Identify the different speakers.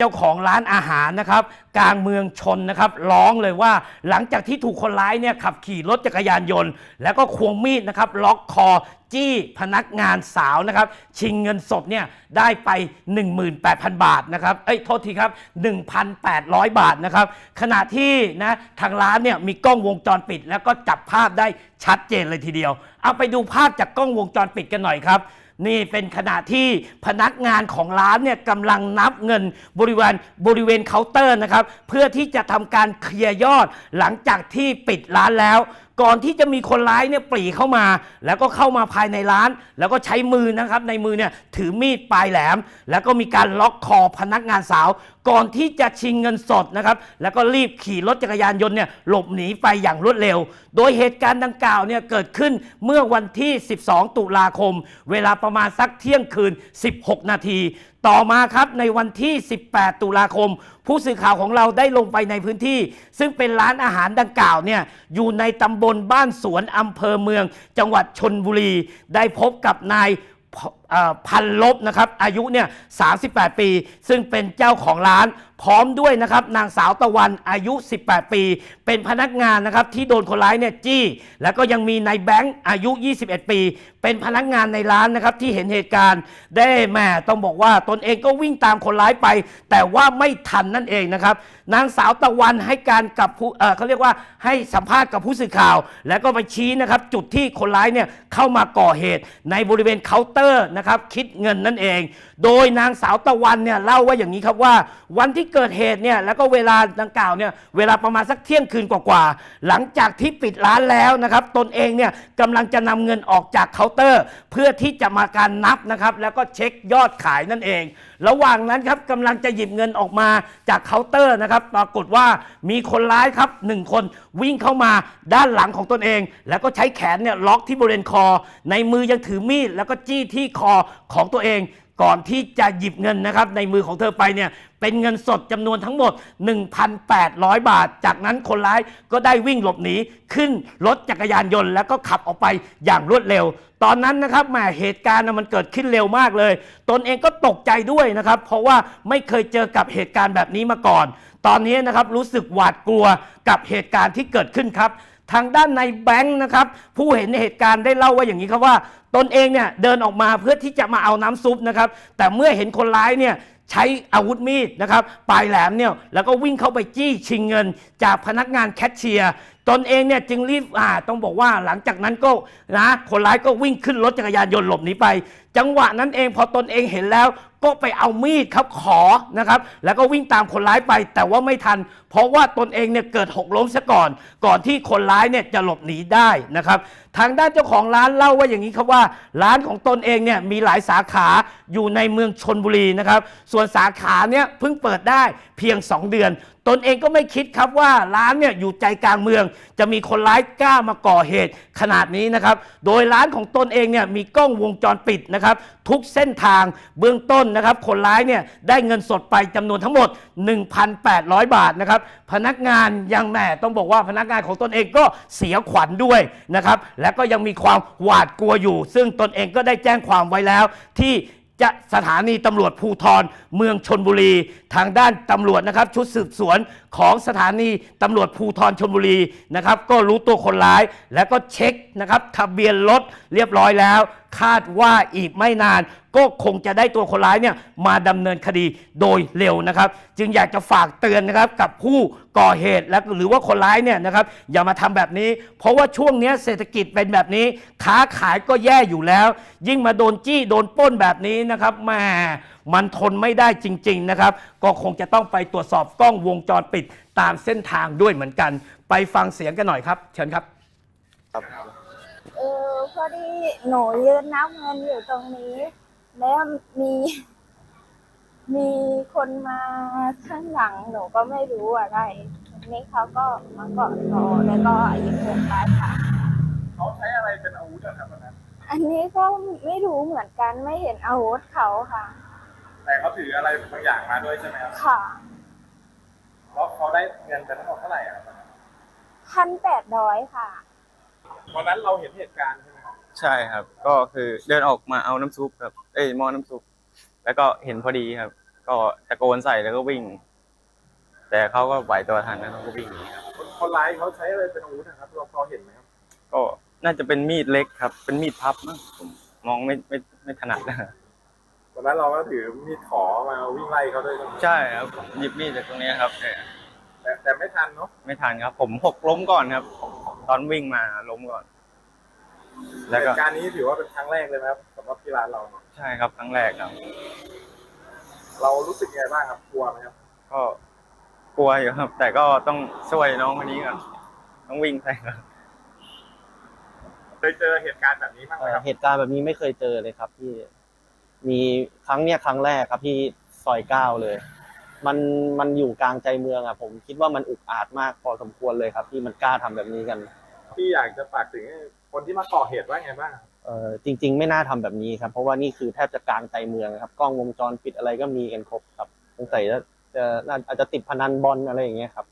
Speaker 1: เจ้าของร้านอาหารนะครับกลางเมืองชนนะครับร้องเลยว่าหลังจากที่ถูกคนร้ายเนี่ยขับขี่รถจักรยานยนต์ แล้วก็ควงมีดนะครับล็อกคอจี้พนักงานสาวนะครับชิงเงินสดเนี่ยได้ไป 18,000 บาทนะครับเอ้ยโทษทีครับ 1,800 บาทนะครับขณะที่นะทางร้านเนี่ยมีกล้องวงจรปิด แล้วก็จับภาพได้ชัดเจนเลยทีเดียว เอาไปดูภาพจากกล้องวงจรปิดกันหน่อยครับ นี่เป็นขณะที่พนักงานของร้านเนี่ยกำลังนับเงินบริเวณบริเวณเคาน์เตอร์นะครับ เพื่อที่จะทำการเคลียร์ยอดหลังจากที่ปิดร้านแล้ว ก่อนที่จะมีคนร้ายเนี่ยปรีเข้ามา แล้วก็เข้ามาภายในร้าน แล้วก็ใช้มือนะครับ ในมือเนี่ยถือมีดปลายแหลม แล้วก็มีการล็อกคอพนักงานสาว ก่อนที่จะชิงเงินสดนะครับ แล้วก็รีบขี่รถจักรยานยนต์เนี่ยหลบหนีไปอย่างรวดเร็ว โดยเหตุการณ์ดังกล่าวเนี่ยเกิดขึ้นเมื่อวันที่ 12 ตุลาคม เวลาประมาณสักเที่ยงคืน 16 นาทีต่อมาครับในวันที่ 18 ตุลาคม ผู้สื่อข่าวของเราได้ลงไปในพื้นที่ ซึ่งเป็นร้านอาหารดังกล่าวเนี่ยอยู่ในตำบลบ้านสวนอำเภอเมือง จังหวัดชนบุรี ได้พบกับนายพันลบนะครับอายุเนี่ย 38 ปี ซึ่งเป็นเจ้าของร้าน พร้อมด้วยนะครับนางสาวตะวันอายุ 18 ปี เป็นพนักงานนะครับที่โดนคนร้ายเนี่ยจี้ แล้วก็ยังมีนายแบงค์อายุ 21 ปี เป็นพนักงานในร้านนะครับที่เห็นเหตุการณ์ได้แม่ต้องบอกว่าตนเองก็วิ่งตามคนร้ายไป แต่ว่าไม่ทันนั่นเองนะครับนางสาวตะวันให้การกับผู้เออเขาเรียกว่าให้สัมภาษณ์กับผู้สื่อข่าว แล้วก็ไปชี้นะครับจุดที่คนร้ายเนี่ยเข้ามาก่อเหตุในบริเวณเคาน์เตอร์นะครับคิดเงินนั่นเอง โดยนางสาวตะวันเนี่ยเล่าว่าอย่างนี้ครับว่าวันที่เกิดเหตุเนี่ยแล้วก็เวลาดังกล่าวเนี่ยเวลาประมาณสักเที่ยงคืนกว่าๆหลังจากที่ปิดร้านแล้วนะครับ ตนเองเนี่ยกำลังจะนำเงินออกจากเคาน์เตอร์ เพื่อที่จะมาการนับนะครับ แล้วก็เช็คยอดขายนั่นเอง ระหว่างนั้นครับกำลังจะหยิบเงินออกมาจากเคาน์เตอร์นะครับ ปรากฏว่ามีคนร้ายครับหนึ่งคนวิ่งเข้ามาด้านหลังของตนเอง แล้วก็ใช้แขนเนี่ยล็อกที่บริเวณคอ ในมือยังถือมีดแล้วก็จี้ที่คอของตัวเอง ก่อนที่จะหยิบเงินนะครับในมือของเธอไปเนี่ยเป็นเงินสดจำนวนทั้งหมด 1,800 บาท จากนั้นคนร้ายก็ได้วิ่งหลบหนีขึ้นรถจักรยานยนต์ แล้วก็ขับออกไปอย่างรวดเร็ว ตอนนั้นนะครับแหมเหตุการณ์มันเกิดขึ้นเร็วมากเลย ตนเองก็ตกใจด้วยนะครับ เพราะว่าไม่เคยเจอกับเหตุการณ์แบบนี้มาก่อน ตอนนี้นะครับรู้สึกหวาดกลัวกับเหตุการณ์ที่เกิดขึ้นครับทางด้านในแบงค์นะครับผู้เห็นเหตุการณ์ได้เล่าว่าอย่างนี้ครับว่า ตนเองเนี่ยเดินออกมาเพื่อที่จะมาเอาน้ำซุปนะครับ แต่เมื่อเห็นคนร้ายเนี่ยใช้อาวุธมีดนะครับปลายแหลมเนี่ยแล้วก็วิ่งเข้าไปจี้ชิงเงิน จากพนักงานแคชเชียร์ตนเองเนี่ยจึงรีบอ่าต้องบอกว่าหลังจากนั้นก็นะคนร้ายก็วิ่งขึ้นรถจักรยานยนต์หลบหนีไป จังหวะนั้นเองพอตนเองเห็นแล้ว ก็ไปเอามีดครับขอนะครับแล้วก็วิ่งตามคนร้ายไปแต่ว่าไม่ทัน เพราะว่าตนเองเนี่ยเกิดหกล้มซะก่อน ก่อนที่คนร้ายเนี่ยจะหลบหนีได้นะครับทางด้านเจ้าของร้านเล่าว่าอย่างนี้ครับว่า ร้านของตนเองเนี่ยมีหลายสาขาอยู่ในเมืองชนบุรีนะครับส่วนสาขาเนี่ยเพิ่งเปิดได้เพียง 2 เดือน ตนเองก็ไม่คิดครับว่าร้านเนี่ยอยู่ใจกลางเมือง จะมีคนร้ายกล้ามาก่อเหตุขนาดนี้นะครับ โดยร้านของตนเองเนี่ยมีกล้องวงจรปิดนะครับ ทุกเส้นทางเบื้องต้นนะครับ คนร้ายเนี่ยได้เงินสดไปจำนวนทั้งหมด 1,800 บาทนะครับ พนักงานยังแหม่ต้องบอกว่าพนักงานของตนเองก็เสียขวัญด้วยนะครับ และก็ยังมีความหวาดกลัวอยู่ ซึ่งตนเองก็ได้แจ้งความไว้แล้วที่ จะสถานีตำรวจภูทรเมืองชนบุรี ทางด้านตำรวจนะครับ ชุดสืบสวนของสถานีตำรวจภูทรชนบุรีนะครับ ก็รู้ตัวคนร้าย แล้วก็เช็คนะครับทะเบียนรถเรียบร้อยแล้วคาดว่าอีกไม่นาน ก็คงจะได้ตัวคนร้ายเนี่ยมาดำเนินคดีโดยเร็วนะครับ จึงอยากจะฝากเตือนนะครับกับผู้ก่อเหตุและหรือว่าคนร้ายเนี่ยนะครับอย่ามาทำแบบนี้ เพราะว่าช่วงเนี้ยเศรษฐกิจเป็นแบบนี้ ค้าขายก็แย่อยู่แล้ว ยิ่งมาโดนจี้โดนป้นแบบนี้นะครับแหมมันทนไม่ได้จริง ๆนะครับ ก็คงจะต้องไปตรวจสอบกล้องวงจรปิดตามเส้นทางด้วยเหมือนกัน ไปฟังเสียงกันหน่อยครับ เชิญครับ
Speaker 2: เออพอดีหนูยืนนับเงินอยู่ตรงนี้ แล้วมี มีคนมาข้างหลังหนูก็ไม่รู้อะไรทีนี้เขาก็มาเกาะคอแล้วก็หยิบเงินไปค่ะ
Speaker 3: เขาใช้อะไรเป็นอาวุธอะครับวันนั้น
Speaker 2: อันนี้ก็ไม่รู้เหมือนกันไม่เห็นอาวุธเขาค่ะ
Speaker 3: แต่เขาถืออะไรบางอย่างมาด้วยใช่ไหมครับ
Speaker 2: ค่ะ
Speaker 3: แล้วเขาได้เงินไปทั้งหมดเท่าไหร่อะครับ
Speaker 2: พันแปดร้อยค่ะ
Speaker 3: วันนั้นเราเห็นเหตุการณ์ใช่ไหมครับ
Speaker 4: ใช่ครับ ก็คือเดินออกมาเอาน้ำซุปครับ เอ้ยหม้อน้ำซุป แล้วก็เห็นพอดีครับกก็ตะโกนใส่แล้วก็วิ่ง แต่เขาก็ไหวตัวทันแล้วเขาก็วิ่งหนีครับ
Speaker 3: คนคนร้ายเขาใช้อะไรเป็นอาวุธนะครับเราพอเห็นไหมครับ
Speaker 4: ก็น่าจะเป็นมีดเล็กครับ เป็นมีดพับมั้งผมมองไม่ไม่ไม่ถนัดนะ
Speaker 3: วันนั้นเราก็ถือมีดขอมาวิ่งไล่เขาด้วยใช่ไหม
Speaker 4: ใช่ครับหยิบมีดจากตรงนี้ครับเนี่ย
Speaker 3: แต่แต่ไม่ทันเนาะ
Speaker 4: ไม่ทันครับ ผมหกล้มก่อนครับ ตอนวิ่งมาล้มก่อน แล้ว
Speaker 3: เห
Speaker 4: ก็
Speaker 3: ตุการณ์นี้ถือว่าเป็นครั้งแรกเลยไหมครับสำหรับที่ร้านเราเนี่ย
Speaker 4: ใช่ครับครั้งแรกครับ
Speaker 3: เรารู้สึกยังไงบ้างครับกลัวไหมครับ
Speaker 4: ก็กลัวอยู่ครับ แต่ก็ต้องช่วยน้องคนนี้ก่อนต้องวิ่งใส่ครับ
Speaker 3: เคยเจอเหตุการณ์แบบนี้บ้างไหม
Speaker 5: เอ่อ
Speaker 3: ครับ
Speaker 5: เหตุการณ์แบบนี้ไม่เคยเจอเลยครับพี่ มีครั้งเนี้ยครั้งแรกครับที่ซอยเก้าเลย มันมันอยู่กลางใจเมืองอะผมคิดว่ามันอุกอาจมากพอสมควรเลยครับ ที่มันกล้าทำแบบนี้กัน
Speaker 3: ที่อยากจะฝากถึงคนที่มาก่อเหตุว่าไงบ้างครับ
Speaker 5: เออจริง ๆ ไม่น่าทำแบบนี้ครับ เพราะว่านี่คือแทบจะกลางใจเมืองครับ กล้องวงจรปิดอะไรก็มีกันครบครับสงสัยจะจะน่าอาจจะติดพนันบอลอะไรอย่างเงี้ยครับ